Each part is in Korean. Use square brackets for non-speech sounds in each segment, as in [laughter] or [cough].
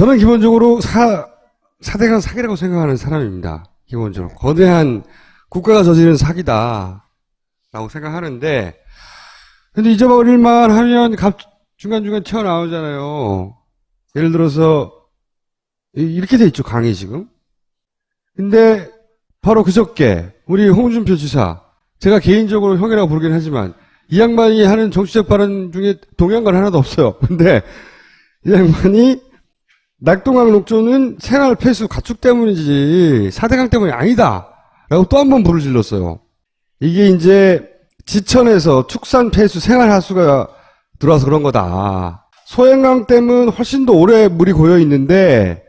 저는 기본적으로 사, 사대강 사기라고 생각하는 사람입니다. 기본적으로. 거대한 국가가 저지른 사기다. 라고 생각하는데, 근데 잊어버릴만 하면 갑, 중간중간 튀어나오잖아요. 예를 들어서, 이- 이렇게 돼 있죠, 강의 지금. 근데, 바로 그저께, 우리 홍준표 지사, 제가 개인적으로 형이라고 부르긴 하지만, 이 양반이 하는 정치적 발언 중에 건 하나도 없어요. [laughs] 근데, 이 양반이, 낙동강 녹조는 생활 폐수 가축 때문이지, 사대강 때문이 아니다. 라고 또 한 번 불을 질렀어요. 이게 이제, 지천에서 축산 폐수 생활 하수가 들어와서 그런 거다. 소행강 댐은 훨씬 더 오래 물이 고여 있는데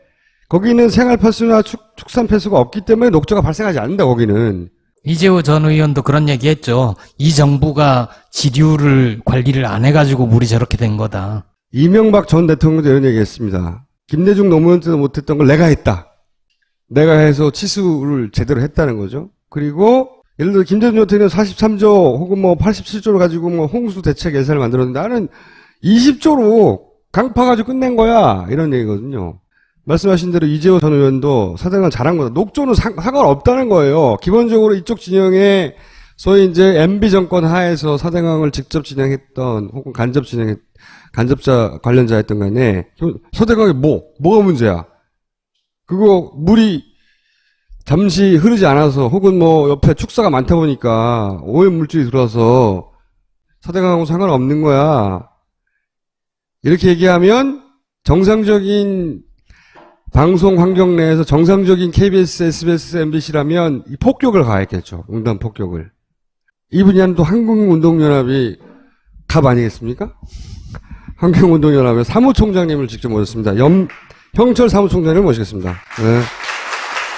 거기는 생활 폐수나 축, 축산 폐수가 없기 때문에 녹조가 발생하지 않는다. 거기는 이재호 전 의원도 그런 얘기 했죠. 이 정부가 지류를 관리를 안 해가지고 물이 저렇게 된 거다. 이명박 전 대통령도 이런 얘기 했습니다. 김대중 노무현 때도 못했던 걸 내가 했다. 내가 해서 치수를 제대로 했다는 거죠. 그리고 예를 들어 김대중 대통령 43조 혹은 뭐 87조를 가지고 뭐 홍수 대책 예산을 만들었는데 나는 20조로 강파 가지고 끝낸 거야 이런 얘기거든요. 말씀하신 대로 이재호 전 의원도 사대강 잘한 거다. 녹조는 상, 상관없다는 거예요. 기본적으로 이쪽 진영에 소위 이제 MB 정권 하에서 사대강을 직접 진행했던 혹은 간접 진행했 간접자 관련자였던 간에 서대강이 뭐 뭐가 문제야? 그거 물이 잠시 흐르지 않아서 혹은 뭐 옆에 축사가 많다 보니까 오염 물질이 들어와서 서대강하고 상관없는 거야. 이렇게 얘기하면 정상적인 방송 환경 내에서 정상적인 KBS, SBS, MBC라면 이 폭격을 가했겠죠. 응단 폭격을. 이분이 한또 한국운동연합이 갑 아니겠습니까? 환경운동연합의 사무총장님을 직접 모셨습니다. 염, 형철 사무총장님을 모시겠습니다. 네.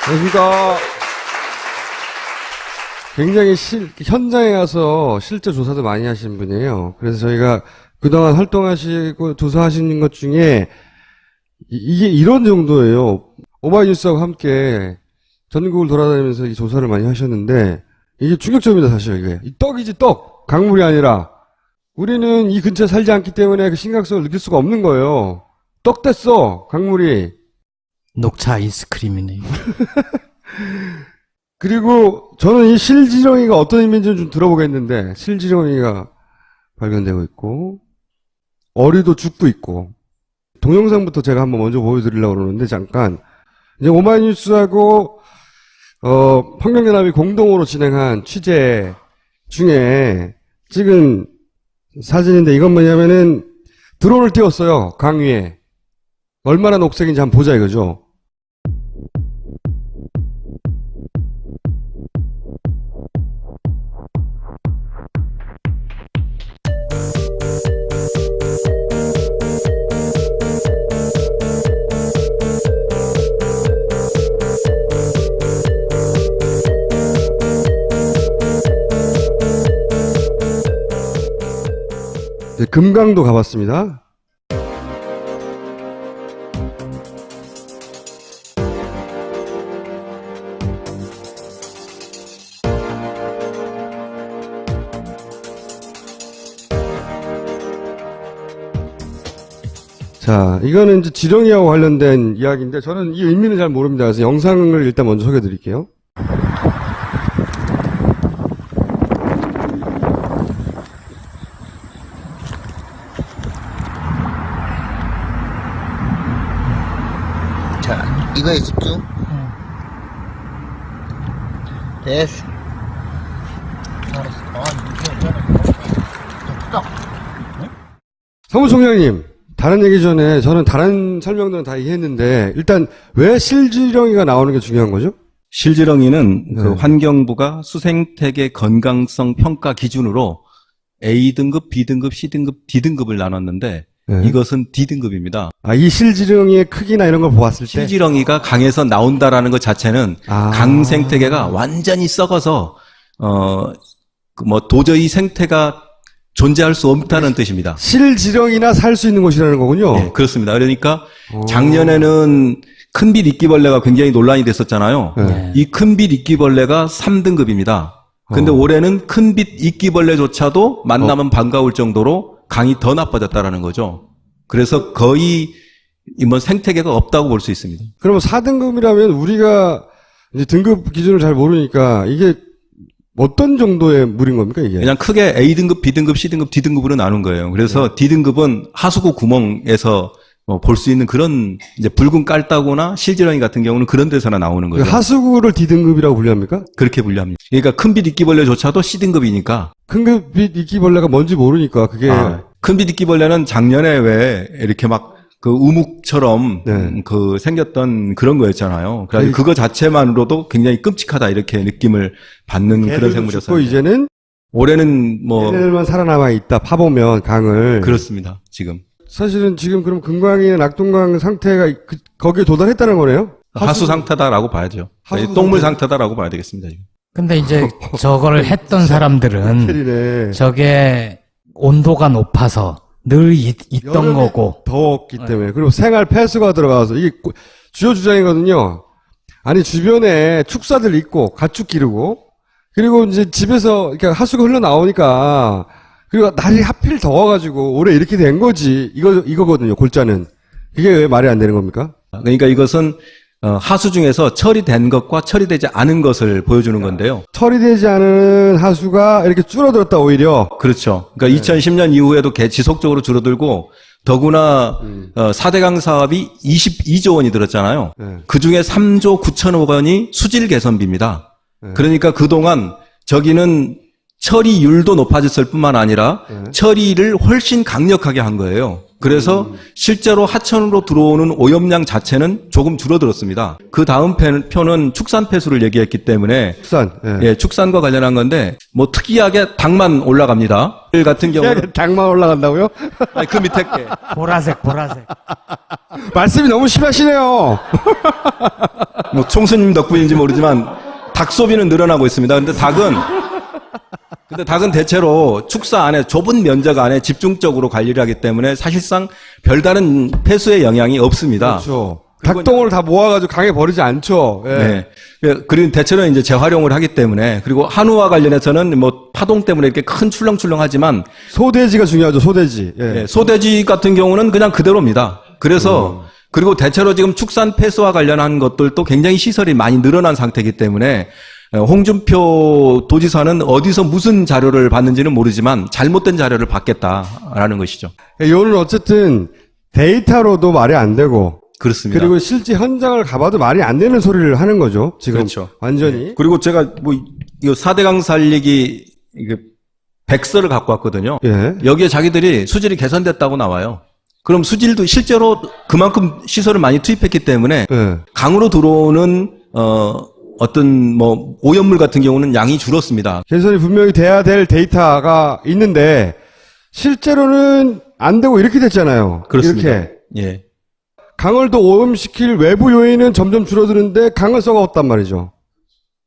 안녕하십니까. 굉장히 실, 현장에 가서 실제 조사도 많이 하신 분이에요. 그래서 저희가 그동안 활동하시고 조사하시는 것 중에 이- 이게 이런 정도예요. 오마이뉴스하고 함께 전국을 돌아다니면서 이 조사를 많이 하셨는데 이게 충격적입니다, 사실 이게. 이 떡이지 떡! 강물이 아니라 우리는 이 근처에 살지 않기 때문에 그 심각성을 느낄 수가 없는 거예요. 떡 됐어, 강물이. 녹차 아이스크림이네요. [laughs] 그리고 저는 이 실지렁이가 어떤 의미인지 좀 들어보겠는데 실지렁이가 발견되고 있고 어리도 죽고 있고 동영상부터 제가 한번 먼저 보여드리려고 그러는데 잠깐 이제 오마이뉴스하고 어 환경연합이 공동으로 진행한 취재 중에 찍은 사진인데 이건 뭐냐면은 드론을 띄웠어요 강 위에 얼마나 녹색인지 한번 보자 이거죠. 이제 금강도 가봤습니다. 자, 이거는 이제 지렁이하고 관련된 이야기인데 저는 이 의미는 잘 모릅니다. 그래서 영상을 일단 먼저 소개해 드릴게요. 자, 이거에 집중. 됐어. 알았어. 아, 이거 좀 사무총장님, 다른 얘기 전에 저는 다른 설명들은 다 이해했는데 일단 왜 실지렁이가 나오는 게 중요한 거죠? 실지렁이는 그 네. 환경부가 수생태계 건강성 평가 기준으로 A등급, B등급, C등급, D등급을 나눴는데 네. 이것은 D등급입니다. 아, 이 실지렁이의 크기나 이런 걸 보았을 때 실지렁이가 강에서 나온다라는 것 자체는 아. 강 생태계가 완전히 썩어서 어 뭐 도저히 생태가 존재할 수 없다는 뜻입니다. 실지렁이나 살 수 있는 곳이라는 거군요. 네, 그렇습니다. 그러니까 오. 작년에는 큰빛 이끼벌레가 굉장히 논란이 됐었잖아요. 네. 이 큰빛 이끼벌레가 3등급입니다. 근데 어. 올해는 큰빛 이끼벌레조차도 만나면 반가울 정도로 강이 더 나빠졌다라는 거죠. 그래서 거의 이뭐 생태계가 없다고 볼 수 있습니다. 그러면 4등급이라면 우리가 이제 등급 기준을 잘 모르니까 이게 어떤 정도의 물인 겁니까, 이게? 그냥 크게 A 등급, B 등급, C 등급, D 등급으로 나눈 거예요. 그래서 D 등급은 하수구 구멍에서 뭐볼수 있는 그런 이제 붉은 깔따구나 실지렁이 같은 경우는 그런 데서나 나오는 거예요. 하수구를 D등급이라고 분류합니까? 그렇게 분류합니다. 그러니까 큰빛 이끼벌레조차도 C 등급이니까 큰급빛 이끼벌레가 뭔지 모르니까 그게 아, 큰빛 이끼벌레는 작년에 왜 이렇게 막 그 우묵처럼 네. 음, 그 생겼던 그런 거였잖아요. 그래서 그거 자체만으로도 굉장히 끔찍하다 이렇게 느낌을 받는 그런 생물이었어요. 이제는 올해는 뭐 얘네들만 살아남아 있다 파보면 강을 그렇습니다. 지금 사실은 지금 그럼 금강이나 낙동강 상태가 그- 거기에 도달했다는 거네요? 하수 상태다라고 봐야죠. 하수 똥물 상태. 상태다라고 봐야 되겠습니다. 지금. 근데 이제 [laughs] 저거를 했던 사람들은. 저게 온도가 높아서 늘 있, 있던 여름에 거고 더웠기 때문에 그리고 생활 폐수가 들어가서 이게 고- 주요 주장이거든요. 아니 주변에 축사들 있고 가축 기르고 그리고 이제 집에서 이렇게 하수가 흘러 나오니까 그리고 날이 하필 더워가지고 올해 이렇게 된 거지 이거 이거거든요 골자는 그게 왜 말이 안 되는 겁니까? 그러니까 이것은 어, 하수 중에서 처리된 것과 처리되지 않은 것을 보여주는 건데요. 처리되지 않은 하수가 이렇게 줄어들었다 오히려 그렇죠. 그러니까 2010년 이후에도 개 지속적으로 줄어들고 더구나 어, 4대강 사업이 22조 원이 들었잖아요. 네. 그 중에 3조 9천억 원이 수질 개선비입니다. 그러니까 그동안 저기는 처리율도 높아졌을 뿐만 아니라 처리를 훨씬 강력하게 한 거예요. 그래서 실제로 하천으로 들어오는 오염량 자체는 조금 줄어들었습니다. 그 다음 편- 편은 축산 폐수를 얘기했기 때문에 축산 예. 예, 축산과 관련한 건데 뭐 특이하게 닭만 올라갑니다. 일 같은 경우는 당만 올라간다고요? [laughs] 아니, 그 밑에 게 보라색 보라색 [laughs] 말씀이 너무 심하시네요. 뭐 총수님 덕분인지 모르지만 닭 소비는 늘어나고 있습니다. 근데 닭은 근데 닭은 대체로 축사 안에 좁은 면적 안에 집중적으로 관리를 하기 때문에 사실상 별다른 폐수의 영향이 없습니다. 그렇죠. 닭똥을 다 모아가지고 강에 버리지 않죠. 예. 네. 그- 그리고 대체로 이제 재활용을 하기 때문에 그리고 한우와 관련해서는 뭐 파동 때문에 이렇게 큰 출렁출렁하지만 소돼지가 중요하죠. 소돼지. 예. 예, 소돼지 같은 경우는 그냥 그대로입니다. 그래서 음. 그리고 대체로 지금 축산 폐수와 관련한 것들도 굉장히 시설이 많이 늘어난 상태이기 때문에 어, 홍준표 도지사는 어디서 무슨 자료를 받는지는 모르지만 잘못된 자료를 받겠다라는 것이죠. 이거는 어쨌든 데이터로도 말이 안 되고 그렇습니다. 그리고 실제 현장을 가봐도 말이 안 되는 소리를 하는 거죠. 지금 그렇죠. 완전히. 그리고 제가 뭐 사대강 살리기 이게 백서를 갖고 왔거든요. 예. 여기에 자기들이 수질이 개선됐다고 나와요. 그럼 수질도 실제로 그만큼 시설을 많이 투입했기 때문에 예. 강으로 들어오는 어 어떤 뭐 오염물 같은 경우는 양이 줄었습니다. 개선이 분명히 돼야 될 데이터가 있는데 실제로는 안 되고 이렇게 됐잖아요. 그렇습니다. 이렇게 예. 강을 더 오염시킬 외부 요인은 점점 줄어드는데 강을 썩어왔단 말이죠.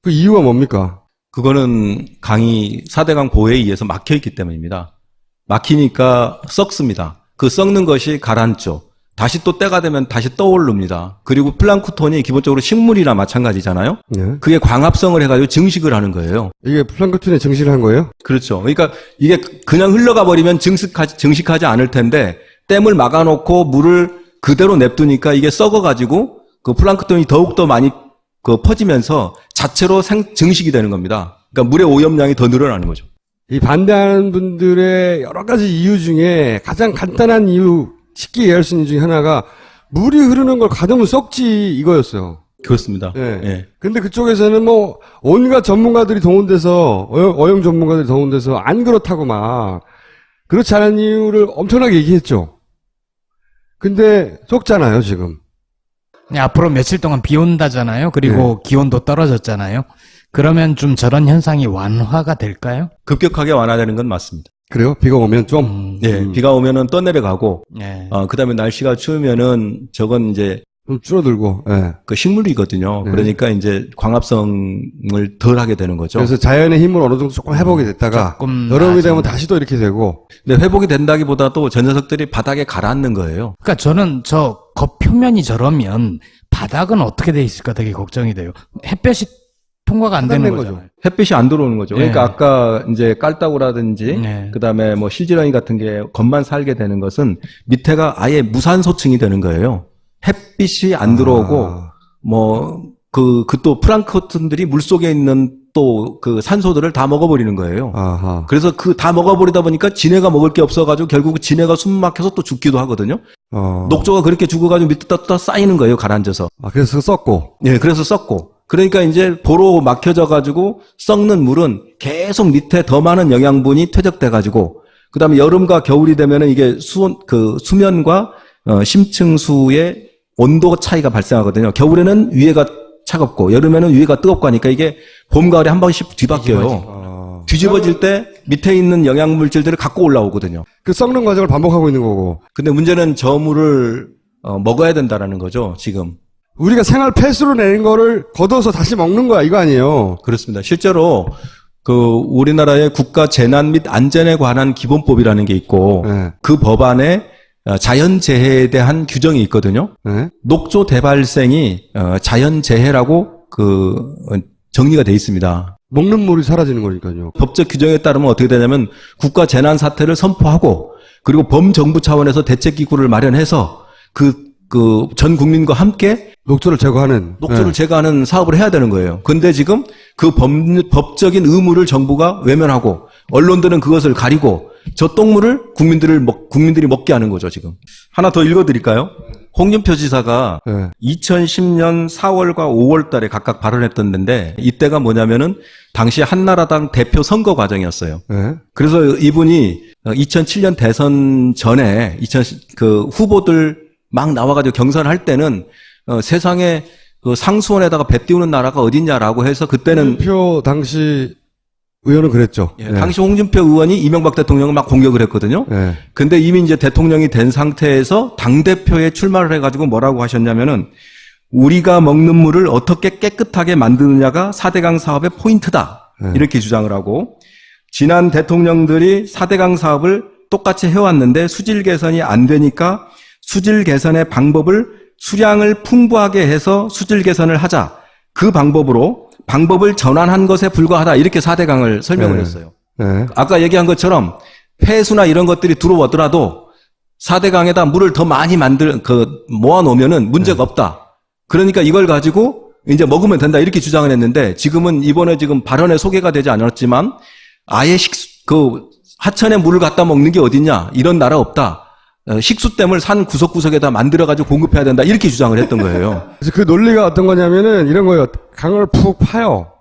그 이유가 뭡니까? 그거는 강이 사대강 보호에 의해서 막혀 있기 때문입니다. 막히니까 썩습니다. 그 썩는 것이 가라앉죠. 다시 또 때가 되면 다시 떠오릅니다. 그리고 플랑크톤이 기본적으로 식물이나 마찬가지잖아요. 예. 그게 광합성을 해가지고 증식을 하는 거예요. 이게 플랑크톤의 증식을 한 거예요? 그렇죠. 그러니까 이게 그냥 흘러가 버리면 증식하지, 증식하지 않을 텐데 댐을 막아놓고 물을 그대로 냅두니까 이게 썩어가지고 그 플랑크톤이 더욱더 많이 그 퍼지면서 자체로 생, 증식이 되는 겁니다. 그러니까 물의 오염량이 더 늘어나는 거죠. 이 반대하는 분들의 여러 가지 이유 중에 가장 간단한 이유, 쉽게 이해할 수 있는 중에 하나가 물이 흐르는 걸 가두면 썩지 이거였어요. 그렇습니다. 예. 예. 근데 그쪽에서는 뭐 온갖 전문가들이 동원돼서 어영, 어영 전문가들이 동원돼서 안 그렇다고 막 그렇지 않은 이유를 엄청나게 얘기했죠. 근데 썩잖아요 지금. 네, 앞으로 며칠 동안 비 온다잖아요 그리고 기온도 떨어졌잖아요 그러면 좀 저런 현상이 완화가 될까요? 급격하게 완화되는 건 맞습니다. 그래요? 비가 오면 좀 음, 예. 비가 오면은 떠내려가고, 네. 어, 그 다음에 날씨가 추우면은 저건 이제 좀 줄어들고. 예. 그 식물이거든요. 네. 그러니까 이제 광합성을 덜 하게 되는 거죠. 그래서 자연의 힘을 어느 정도 조금 회복이 됐다가 조금 여름이 되면 나아지는. 다시 또 이렇게 되고 근데 회복이 된다기보다도 저 녀석들이 바닥에 가라앉는 거예요. 그러니까 저는 저 겉표면이 저러면 바닥은 어떻게 돼 있을까 되게 걱정이 돼요. 햇볕이 통과가 안 되는 거죠. 거죠. 햇빛이 안 들어오는 거죠. 그러니까 네. 아까 이제 깔따구라든지 네. 그다음에 뭐 실지렁이 같은 게 겉만 살게 되는 것은 밑에가 아예 무산소층이 되는 거예요. 햇빛이 안 들어오고 아. 뭐그 그또 플랑크톤들이 물 속에 있는 또 그 산소들을 다 먹어버리는 거예요. 아하. 그래서 그 다 먹어버리다 보니까 지네가 먹을 게 없어가지고 결국 지네가 숨 막혀서 또 죽기도 하거든요. 어. 녹조가 그렇게 죽어가지고 밑에다 또 쌓이는 거예요, 가라앉아서. 아, 그래서 썼고. 예, 그래서 썩고. 그러니까 이제 보로 막혀져 가지고 썩는 물은 계속 밑에 더 많은 영양분이 퇴적돼 가지고, 그 다음에 여름과 겨울이 되면은 이게 수, 그 수면과 어, 심층수의 온도 차이가 발생하거든요. 겨울에는 위에가 차갑고, 여름에는 위에가 뜨겁고 하니까 이게 봄, 가을에 한 번씩 뒤바뀌어요. 아. 뒤집어질 때 밑에 있는 영양 물질들을 갖고 올라오거든요. 그 썩는 과정을 반복하고 있는 거고. 근데 문제는 저 물을 어, 먹어야 된다라는 거죠, 지금. 우리가 생활 폐수로 내는 거를 걷어서 다시 먹는 거야, 이거 아니에요. 그렇습니다. 실제로 그 우리나라의 국가 재난 및 안전에 관한 기본법이라는 게 있고 네. 그 법안에 어, 자연재해에 대한 규정이 있거든요. 네. 녹조 대발생이 어, 자연재해라고 그 어, 정리가 돼 있습니다. 먹는 물이 사라지는 거니까요. 법적 규정에 따르면 어떻게 되냐면 국가 재난 사태를 선포하고 그리고 범정부 차원에서 대책 기구를 마련해서 그 그 전 국민과 함께 녹조를 제거하는. 녹조를 네. 제거하는 사업을 해야 되는 거예요. 근데 지금 그 법, 법적인 의무를 정부가 외면하고 언론들은 그것을 가리고 저 똥물을 국민들을 먹, 국민들이 먹게 하는 거죠, 지금. 하나 더 읽어 드릴까요? 홍준표 지사가 네. 2010년 4월과 5월 달에 각각 발언했던 데인데 이때가 뭐냐면은 당시 한나라당 대표 선거 과정이었어요. 네. 그래서 이분이 2007년 대선 전에 2000, 그 후보들 막 나와가지고 경선을 할 때는 어, 세상에 그 상수원에다가 배 띄우는 나라가 어딨냐라고 해서 그때는 표 당시 의원은 그랬죠. 예, 당시 홍준표 의원이 이명박 대통령을 막 공격을 했거든요. 네. 근데 이미 이제 대통령이 된 상태에서 당 대표에 출마를 해가지고 뭐라고 하셨냐면은 우리가 먹는 물을 어떻게 깨끗하게 만드느냐가 4대강 사업의 포인트다. 네. 이렇게 주장을 하고 지난 대통령들이 4대강 사업을 똑같이 해왔는데 수질 개선이 안 되니까 수질 개선의 방법을 수량을 풍부하게 해서 수질 개선을 하자. 그 방법으로 방법을 전환한 것에 불과하다. 이렇게 4대강을 설명을 네. 했어요. 네. 아까 얘기한 것처럼 폐수나 이런 것들이 들어오더라도 4대강에다 물을 더 많이 만들, 그, 모아놓으면은 문제가 없다. 그러니까 이걸 가지고 이제 먹으면 된다. 이렇게 주장을 했는데 지금은 이번에 지금 발언에 소개가 되지 않았지만 아예 식수, 그, 하천에 물을 갖다 먹는 게 어딨냐. 이런 나라 없다. 어, 식수댐을 산 구석구석에다 만들어가지고 공급해야 된다. 이렇게 주장을 했던 거예요. [laughs] 그래서 그 논리가 어떤 거냐면은 이런 거예요. 강을 푹 파요.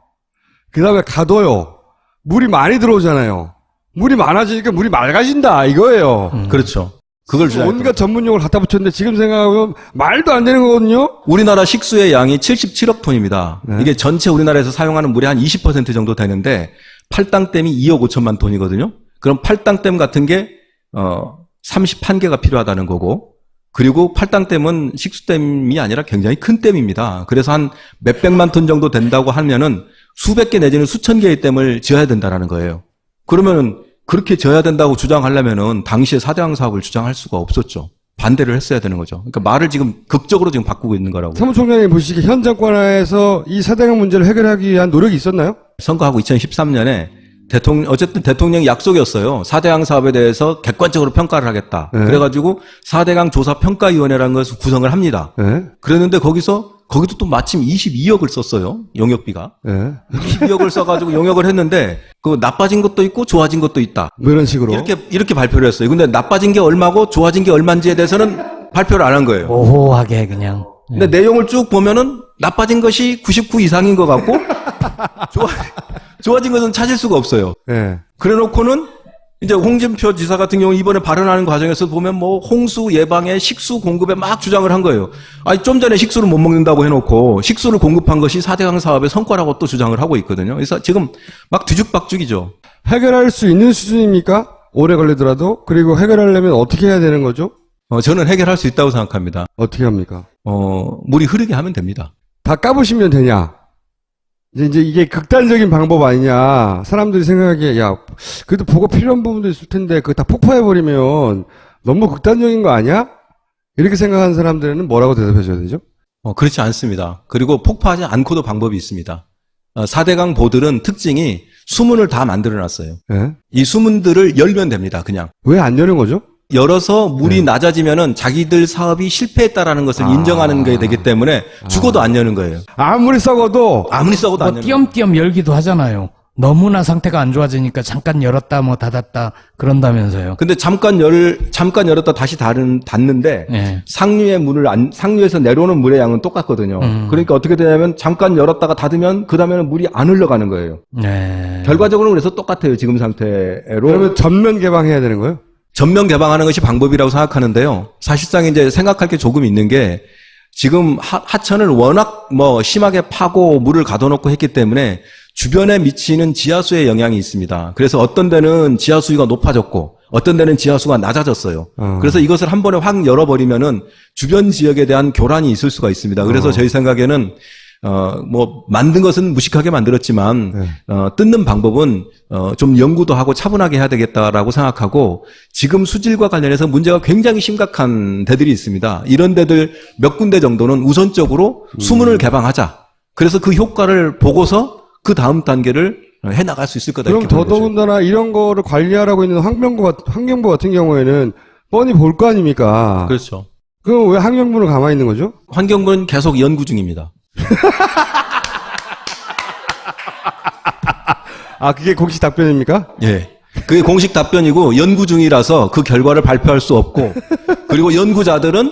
그 다음에 가둬요. 물이 많이 들어오잖아요. 물이 많아지니까 물이 맑아진다. 이거예요. 그렇죠. 그걸 주장. 온갖 전문용어를 갖다 붙였는데 지금 생각하면 말도 안 되는 거거든요. 우리나라 식수의 양이 77억 톤입니다. 네. 이게 전체 우리나라에서 사용하는 물의 한 20% 정도 되는데 팔당댐이 2억 5천만 톤이거든요. 그럼 팔당댐 같은 게 어, 31개가 필요하다는 거고 그리고 팔당댐은 식수댐이 아니라 굉장히 큰 댐입니다. 그래서 한 몇백만 톤 정도 된다고 하면은 수백 개 내지는 수천 개의 댐을 지어야 된다라는 거예요. 그러면은 그렇게 지어야 된다고 주장하려면은 당시에 사대강 사업을 주장할 수가 없었죠. 반대를 했어야 되는 거죠. 그러니까 말을 지금 극적으로 지금 바꾸고 있는 거라고. 사무총장님 보시기에 현 정권에서 이 사대강 문제를 해결하기 위한 노력이 있었나요? 선거하고 2013년에 대통령 어쨌든 대통령이 약속이었어요. 4대강 사업에 대해서 객관적으로 평가를 하겠다. 네. 그래가지고 4대강 조사 평가 위원회라는 것을 구성을 합니다. 네. 그랬는데 거기서 거기도 또 마침 22억을 썼어요. 용역비가. 네. 22억을 써가지고 용역을 했는데 그 나빠진 것도 있고 좋아진 것도 있다. 뭐 이런 식으로. 이렇게 이렇게 발표를 했어요. 근데 나빠진 게 얼마고 좋아진 게 얼마인지에 대해서는 발표를 안 한 거예요. 오호하게 그냥. 근데 내용을 쭉 보면은 나빠진 것이 99 이상인 것 같고 [laughs] 좋아, 좋아진 것은 찾을 수가 없어요. 네. 그래 놓고는 이제 홍준표 지사 같은 경우 이번에 발언하는 과정에서 보면 뭐 홍수 예방에 식수 공급에 막 주장을 한 거예요. 아니 좀 전에 식수를 못 먹는다고 해놓고 식수를 공급한 것이 4대강 사업의 성과라고 또 주장을 하고 있거든요. 그래서 지금 막 뒤죽박죽이죠. 해결할 수 있는 수준입니까? 오래 걸리더라도. 그리고 해결하려면 어떻게 해야 되는 거죠? 어, 저는 해결할 수 있다고 생각합니다. 어떻게 합니까? 어, 물이 흐르게 하면 됩니다. 다 까부시면 되냐? 이제, 이제 이게 극단적인 방법 아니냐? 사람들이 생각하기에, 야, 그래도 보고 필요한 부분도 있을 텐데, 그거 다 폭파해버리면 너무 극단적인 거 아니야? 이렇게 생각하는 사람들은 뭐라고 대답해 줘야 되죠? 어, 그렇지 않습니다. 그리고 폭파하지 않고도 방법이 있습니다. 어, 4대강 보들은 특징이 수문을 다 만들어 놨어요. 예? 이 수문들을 열면 됩니다, 그냥. 왜 안 여는 거죠? 열어서 물이 낮아지면은 자기들 사업이 실패했다라는 것을 아. 인정하는 게 되기 때문에 죽어도 안 여는 거예요. 아무리 썩어도 아무리 썩어도 안뭐 여는 거예요. 띄엄띄엄 열기도 하잖아요. 너무나 상태가 안 좋아지니까 잠깐 열었다 뭐 닫았다 그런다면서요. 근데 잠깐 열, 잠깐 열었다 다시 닫은, 닫는데 예. 상류의 물을 안, 상류에서 내려오는 물의 양은 똑같거든요. 음. 그러니까 어떻게 되냐면 잠깐 열었다가 닫으면 그 다음에는 물이 안 흘러가는 거예요. 네. 결과적으로는 그래서 똑같아요. 지금 상태로. 그러면 전면 개방해야 되는 거예요? 전면 개방하는 것이 방법이라고 생각하는데요. 사실상 이제 생각할 게 조금 있는 게 지금 하, 하천을 워낙 뭐 심하게 파고 물을 가둬놓고 했기 때문에 주변에 미치는 지하수의 영향이 있습니다. 그래서 어떤 데는 지하수위가 높아졌고 어떤 데는 지하수가 낮아졌어요. 어. 그래서 이것을 한 번에 확 열어버리면은 주변 지역에 대한 교란이 있을 수가 있습니다. 그래서 어. 저희 생각에는 어, 뭐, 만든 것은 무식하게 만들었지만, 네. 어, 뜯는 방법은, 어, 좀 연구도 하고 차분하게 해야 되겠다라고 생각하고, 지금 수질과 관련해서 문제가 굉장히 심각한 데들이 있습니다. 이런 데들 몇 군데 정도는 우선적으로 음. 수문을 개방하자. 그래서 그 효과를 보고서 그 다음 단계를 해 나갈 수 있을 거다. 그럼. 더더군다나 이런 거를 관리하라고 있는 환경부, 같- 환경부 같은 경우에는 뻔히 볼 거 아닙니까? 그렇죠. 그럼 왜 환경부는 가만히 있는 거죠? 환경부는 계속 연구 중입니다. 아, 그게 공식 답변입니까? 예. 그게 공식 답변이고 연구 중이라서 그 결과를 발표할 수 없고 그리고 연구자들은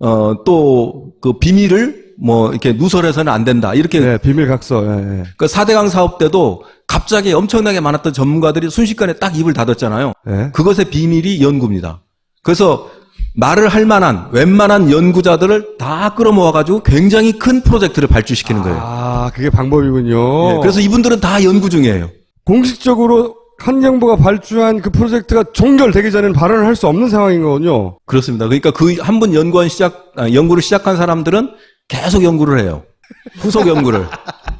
어 또 그 비밀을 뭐 이렇게 누설해서는 안 된다. 이렇게 네, 비밀 각서. 예, 예. 그 4대강 사업 때도 갑자기 엄청나게 많았던 전문가들이 순식간에 딱 입을 닫았잖아요. 예. 그것의 비밀이 연구입니다. 그래서 말을 할 만한 웬만한 연구자들을 다 끌어모아 가지고 굉장히 큰 프로젝트를 발주시키는 거예요. 아, 그게 방법이군요. 예, 그래서 이분들은 다 연구 중이에요. 공식적으로 환경부가 발주한 그 프로젝트가 종결되기 전에는 발언을 할 수 없는 상황인 거군요. 그렇습니다. 그러니까 그 한 번 연구원 시작 아, 연구를 시작한 사람들은 계속 연구를 해요. 후속 연구를.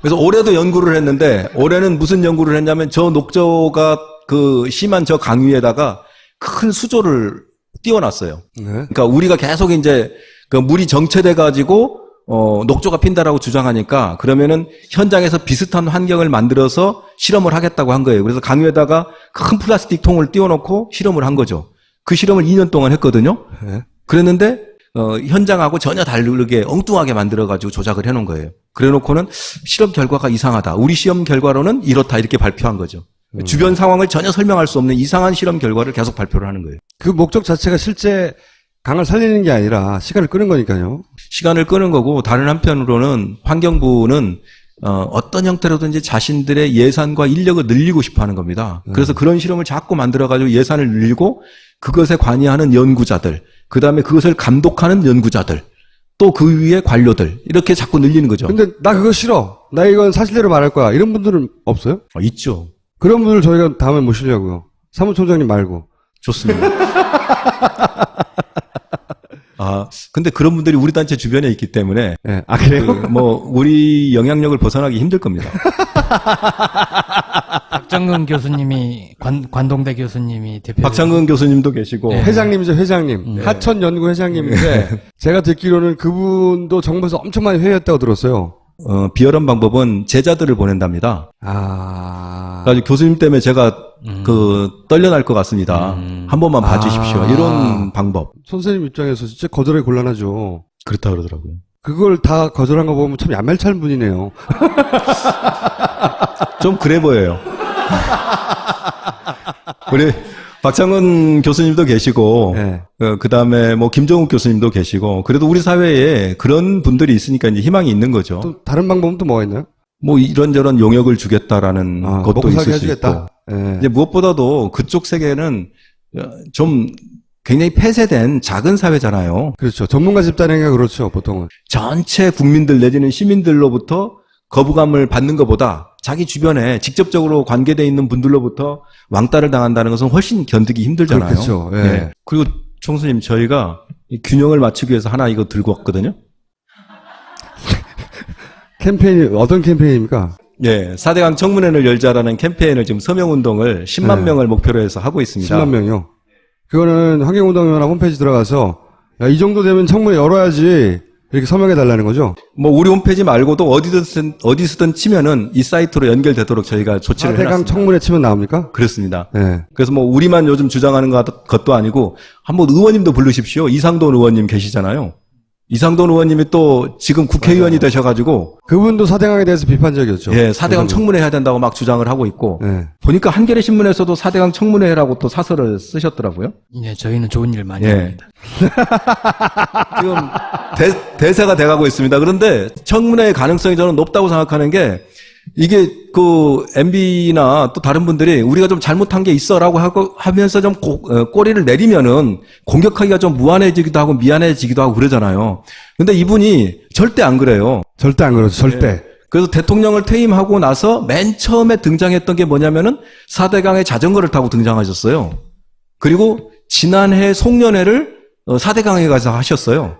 그래서 올해도 연구를 했는데 올해는 무슨 연구를 했냐면 저 녹조가 그 심한 저 강 위에다가 큰 수조를 띄워놨어요. 네. 그러니까 우리가 계속 이제 그 물이 정체돼 가지고 어 녹조가 핀다라고 주장하니까 그러면은 현장에서 비슷한 환경을 만들어서 실험을 하겠다고 한 거예요. 그래서 강 위에다가 큰 플라스틱 통을 띄워놓고 실험을 한 거죠. 그 실험을 2년 동안 했거든요. 네. 그랬는데 어, 현장하고 전혀 다르게 엉뚱하게 만들어가지고 조작을 해놓은 거예요. 그래놓고는 실험 결과가 이상하다. 우리 시험 결과로는 이렇다 이렇게 발표한 거죠. 주변 상황을 전혀 설명할 수 없는 이상한 실험 결과를 계속 발표를 하는 거예요. 그 목적 자체가 실제 강을 살리는 게 아니라 시간을 끄는 거니까요. 시간을 끄는 거고 다른 한편으로는 환경부는 어, 어떤 형태로든지 자신들의 예산과 인력을 늘리고 싶어 하는 겁니다. 그래서 그런 실험을 자꾸 만들어가지고 예산을 늘리고 그것에 관여하는 연구자들, 그 다음에 그것을 감독하는 연구자들, 또 그 위에 관료들, 이렇게 자꾸 늘리는 거죠. 근데 나 그거 싫어. 나 이건 사실대로 말할 거야. 이런 분들은 없어요? 어, 있죠. 그런 분들 저희가 다음에 모시려고요. 사무총장님 말고. 좋습니다. 아, 근데 그런 분들이 우리 단체 주변에 있기 때문에 예. 아, 그래요? 그 뭐 우리 영향력을 벗어나기 힘들 겁니다. [laughs] 박정근 교수님이 관, 관동대 교수님이 대표. 박창근 교수님도 계시고 회장님이죠, 회장님. 하천연구 회장님인데, 제가 듣기로는 그분도 정부에서 엄청 많이 회의했다고 들었어요. 어, 비열한 방법은 제자들을 보낸답니다. 아. 그래서 교수님 때문에 제가 그 떨려날 것 같습니다. 한 번만 봐주십시오. 아. 이런 방법. 선생님 입장에서 진짜 거절하기 곤란하죠. 그렇다 그러더라고요. 그걸 다 거절한 거 보면 참 얄말찬 분이네요. 좀 그래 보여요. [laughs] 우리 박창근 교수님도 계시고, 네. 그 다음에 뭐 김정욱 교수님도 계시고, 그래도 우리 사회에 그런 분들이 있으니까 이제 희망이 있는 거죠. 또 다른 방법은 또 뭐가 있나요? 뭐 이런저런 용역을 주겠다라는 아, 것도 있을 수 있고. 해주겠다. 예. 이제 무엇보다도 그쪽 세계는 어, 좀 굉장히 폐쇄된 작은 사회잖아요. 그렇죠. 전문가 집단에게 그렇죠, 보통은. 전체 국민들 내지는 시민들로부터 거부감을 받는 것보다 자기 주변에 직접적으로 관계돼 있는 분들로부터 왕따를 당한다는 것은 훨씬 견디기 힘들잖아요. 그렇죠. 예. 그리고 총수님 저희가 이 균형을 맞추기 위해서 하나 이거 들고 왔거든요. [laughs] 캠페인이, 어떤 캠페인입니까? 예, 4대강 청문회를 열자라는 캠페인을 지금 서명운동을 10만 네. 명을 목표로 해서 하고 있습니다. 10만 명이요. 그거는 환경운동위원회 홈페이지 들어가서, 야, 이 정도 되면 청문회 열어야지. 이렇게 서명해 달라는 거죠. 뭐 우리 홈페이지 말고도 어디든 어디서든 치면은 이 사이트로 연결되도록 저희가 조치를 4대강 해놨습니다. 청문회 치면 나옵니까? 그렇습니다. 네. 그래서 뭐 우리만 요즘 주장하는 것- 것도 아니고 한번 의원님도 부르십시오. 이상돈 의원님 계시잖아요. 이상돈 의원님이 또 지금 국회의원이 되셔가지고 그분도 4대강에 대해서 비판적이었죠. 예, 4대강 청문회 해야 된다고 막 주장을 하고 있고 네. 보니까 한겨레 신문에서도 4대강 청문회라고 또 사설을 쓰셨더라고요. 예, 저희는 좋은 일 많이 예. 합니다. [laughs] 지금 대, 대세가 돼가고 있습니다. 그런데 청문회의 가능성이 저는 높다고 생각하는 게 이게 그 MB나 또 다른 분들이 우리가 좀 잘못한 게 있어라고 하고 하면서 좀 고- 어, 꼬리를 내리면은 공격하기가 좀 무한해지기도 하고 미안해지기도 하고 그러잖아요. 근데 이분이 절대 안 그래요. 절대 안 그러죠. 절대. 그래서 대통령을 퇴임하고 나서 맨 처음에 등장했던 게 뭐냐면은 4대강의 자전거를 타고 등장하셨어요. 그리고 지난해 송년회를 어, 4대강에 가서 하셨어요.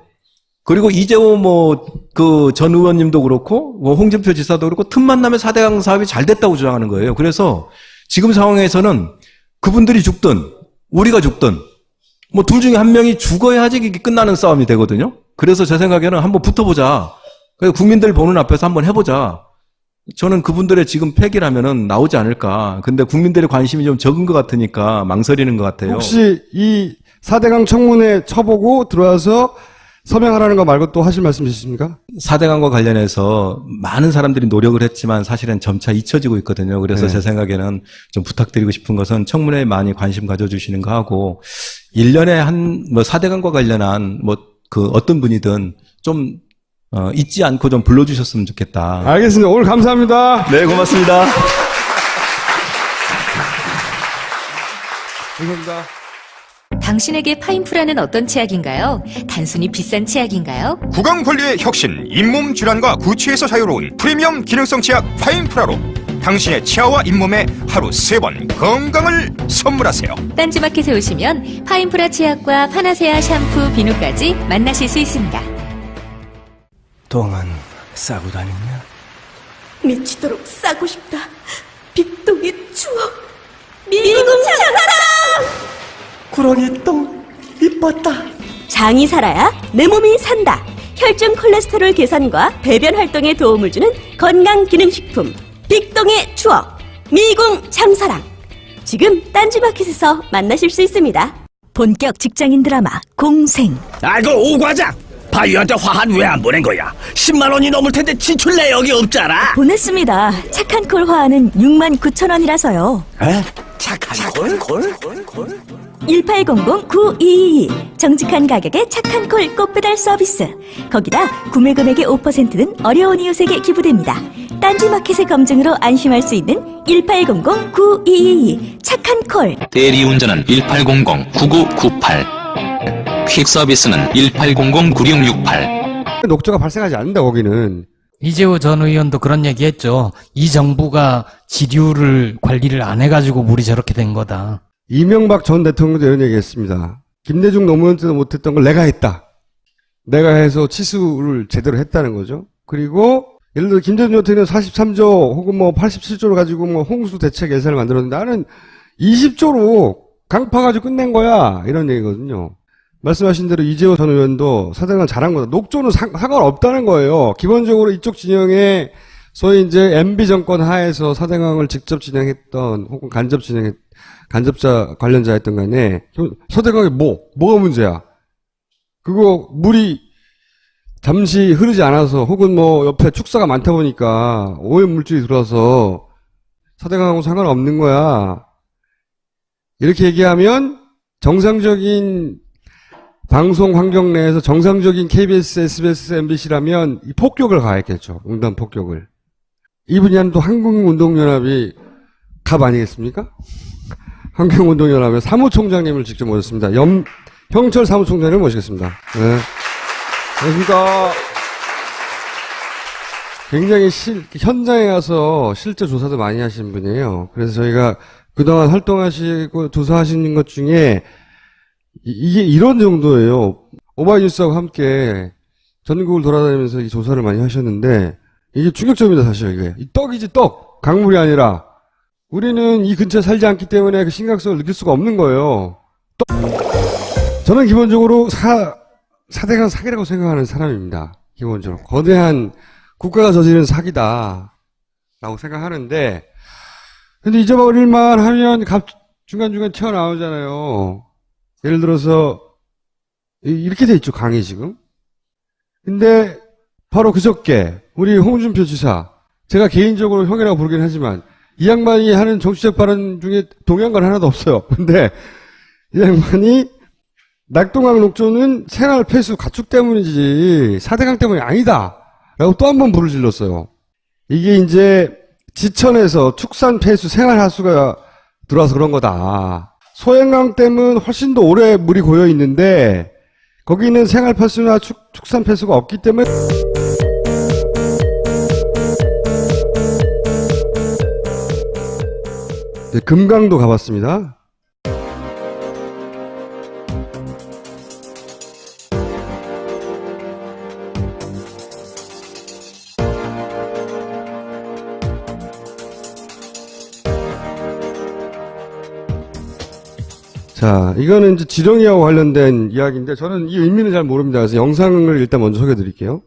그리고 이재호 뭐 그 전 의원님도 그렇고 뭐 홍준표 지사도 그렇고 틈만 나면 4대강 사업이 잘 됐다고 주장하는 거예요. 그래서 지금 상황에서는 그분들이 죽든 우리가 죽든 뭐 둘 중에 한 명이 죽어야지 이게 끝나는 싸움이 되거든요. 그래서 제 생각에는 한번 붙어보자. 그래서 국민들 보는 앞에서 한번 해보자. 저는 그분들의 지금 팩이라면은 나오지 않을까. 근데 국민들의 관심이 좀 적은 것 같으니까 망설이는 것 같아요. 혹시 이 4대강 청문회 쳐보고 들어와서 서명하라는 거 말고 또 하실 말씀 있으십니까? 4대강과 관련해서 많은 사람들이 노력을 했지만 사실은 점차 잊혀지고 있거든요. 그래서 네. 제 생각에는 좀 부탁드리고 싶은 것은 청문회에 많이 관심 가져주시는 거 하고 1년에 한뭐 4대강과 관련한 뭐 그 어떤 분이든 좀 어, 잊지 않고 좀 불러주셨으면 좋겠다. 알겠습니다. 오늘 감사합니다. 네, 고맙습니다. 감사합니다. 당신에게 파인프라는 어떤 치약인가요? 단순히 비싼 치약인가요? 구강 관리의 혁신, 잇몸 질환과 구취에서 자유로운 프리미엄 기능성 치약 파인프라로 당신의 치아와 잇몸에 하루 세 번 건강을 선물하세요. 딴지마켓에 오시면 파인프라 치약과 파나세아 샴푸, 비누까지 만나실 수 있습니다. 똥은 싸고 다녔냐? 미치도록 싸고 싶다. 빅동의 추억. 미궁 장사랑! 구렁이 똥 이뻤다. 장이 살아야 내 몸이 산다. 혈중 콜레스테롤 개선과 배변 활동에 도움을 주는 건강 기능식품. 빅동의 추억. 미궁 장사랑. 지금 딴지마켓에서 만나실 수 있습니다. 본격 직장인 드라마 공생. 아이고 오과장. 바위한테 화한 왜 안 보낸 거야? 10만 원이 넘을 텐데 지출 내역이 없잖아. 보냈습니다. 착한 콜 화하는 6만 9천 원이라서요. 에? 착한 콜? 콜? 콜? 1800-9222 정직한 가격에 착한 콜 꽃배달 서비스 거기다 구매 금액의 5%는 어려운 이웃에게 기부됩니다 딴지마켓의 검증으로 안심할 수 있는 1800-9222 착한 콜 대리운전은 1800-9998. 퀵 서비스는 1800-9668. 녹조가 발생하지 않는다, 거기는. 이재호 전 의원도 그런 얘기 했죠. 이 정부가 지류를 관리를 안 해가지고 물이 저렇게 된 거다. 이명박 전 대통령도 이런 얘기 했습니다. 김대중 노무현도 못했던 걸 내가 했다. 내가 해서 치수를 제대로 했다는 거죠. 그리고 예를 들어 김대중 대통령 43조 혹은 뭐 87조를 가지고 뭐 홍수 대책 예산을 만들었는데 나는 20조로 강파 가지고 끝낸 거야. 이런 얘기거든요. 말씀하신 대로 이재호 전 의원도 사대강 잘한 거다. 녹조는 상, 상관없다는 거예요. 기본적으로 이쪽 진영에 소위 이제 MB 정권 하에서 사대강을 직접 진행했던 혹은 간접 진행했 간접자 관련자였던 간에 서대강이 뭐 뭐가 문제야? 그거 물이 잠시 흐르지 않아서 혹은 뭐 옆에 축사가 많다 보니까 오염 물질이 들어와서 서대강하고 상관없는 거야. 이렇게 얘기하면 정상적인 방송 환경 내에서 정상적인 KBS, SBS, MBC라면 이 폭격을 가했겠죠. 응단 폭격을. 이분이 한또 한국운동연합이 갑 아니겠습니까? 환경운동연합의 사무총장님을 직접 모셨습니다. 염, 형철 사무총장님을 모시겠습니다. 네. 안녕하십니까. 굉장히 실, 현장에 가서 실제 조사도 많이 하신 분이에요. 그래서 저희가 그동안 활동하시고 조사하시는 것 중에 이- 이게 이런 정도예요. 오마이뉴스하고 함께 전국을 돌아다니면서 이 조사를 많이 하셨는데 이게 충격적입니다, 사실 이게. 이 떡이지 떡! 강물이 아니라 우리는 이 근처에 살지 않기 때문에 그 심각성을 느낄 수가 없는 거예요. 떡! 저는 기본적으로 사, 사대강 사기라고 생각하는 사람입니다. 기본적으로. 거대한 국가가 저지른 사기다. 라고 생각하는데, 근데 잊어버릴만 하면 갑, 중간중간 튀어나오잖아요. 예를 들어서, 이- 이렇게 돼 있죠, 강의 지금. 근데, 바로 그저께, 우리 홍준표 지사, 제가 개인적으로 형이라고 부르긴 하지만, 이 양반이 하는 정치적 발언 중에 동의한 건 하나도 없어요. [laughs] 근데, 이 양반이, 낙동강 녹조는 생활 폐수 가축 때문이지, 사대강 때문이 아니다. 라고 또 한 번 불을 질렀어요. 이게 이제, 지천에서 축산 폐수 생활 하수가 들어와서 그런 거다. 소행강 댐은 훨씬 더 오래 물이 고여 있는데 거기는 생활 폐수나 축, 축산 폐수가 없기 때문에 네, 금강도 가봤습니다. 자, 이거는 이제 지렁이하고 관련된 이야기인데 저는 이 의미는 잘 모릅니다. 그래서 영상을 일단 먼저 소개해 드릴게요.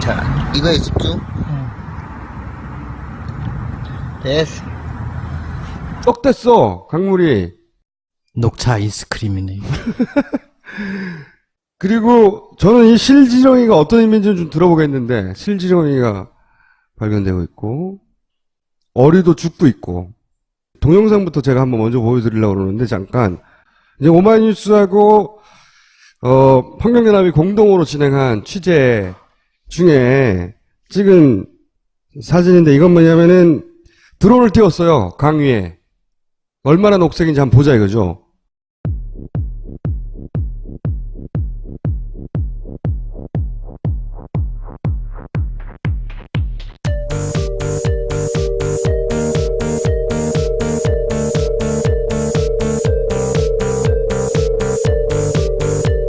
자, 이거에 집중. 됐어. 떡 됐어, 강물이. 녹차 아이스크림이네요. [laughs] 그리고 저는 이 실지렁이가 어떤 의미인지 좀 들어보겠는데 실지렁이가 발견되고 있고 어리도 죽도 있고 동영상부터 제가 한번 먼저 보여드리려고 그러는데 잠깐 이제 오마이뉴스하고 어 환경연합이 공동으로 진행한 취재 중에 찍은 사진인데 이건 뭐냐면은 드론을 띄웠어요 강 위에. 얼마나 녹색인지 한번 보자 이거죠